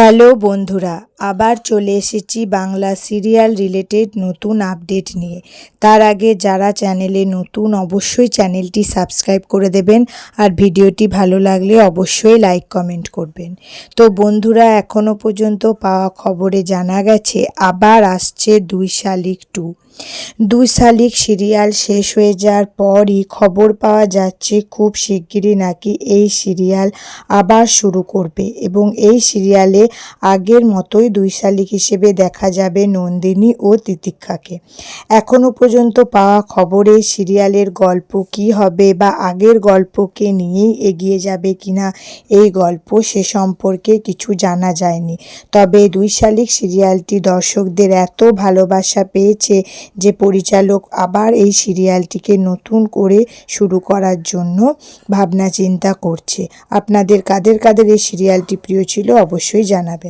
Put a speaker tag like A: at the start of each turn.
A: Hello বন্ধুরা, আবার চলে এসেছি বাংলা সিরিয়াল রিলেটেড নতুন আপডেট নিয়ে। তার আগে যারা চ্যানেলে নতুন, অবশ্যই চ্যানেলটি সাবস্ক্রাইব করে দেবেন আর ভিডিওটি ভালো লাগলে অবশ্যই লাইক, কমেন্ট করবেন। তো বন্ধুরা এখনও পর্যন্ত পাওয়া খবরে জানা গেছে, আবার আসছে দুই শালিক টু। দুই শালিক সিরিয়াল শেষ হয়ে যাওয়ার পরই খবর পাওয়া যাচ্ছে, খুব শিগগিরই নাকি এই সিরিয়াল আবার শুরু করবে এবং এই সিরিয়ালে আগের মতোই দুই শালিক হিসেবে দেখা যাবে নন্দিনী ও তিতিক্ষাকে। এখনও পর্যন্ত পাওয়া খবরে সিরিয়ালের গল্প কি হবে বা আগের গল্পকে নিয়েই এগিয়ে যাবে কিনা, এই গল্প সে সম্পর্কে কিছু জানা যায়নি। তবে দুই শালিক সিরিয়ালটি দর্শকদের এত ভালোবাসা পেয়েছে যে পরিচালক আবার এই সিরিয়ালটিকে নতুন করে শুরু করার জন্য ভাবনা চিন্তা করছে। আপনাদের কাদের কাদের এই সিরিয়ালটি প্রিয় ছিল অবশ্যই জানাবেন।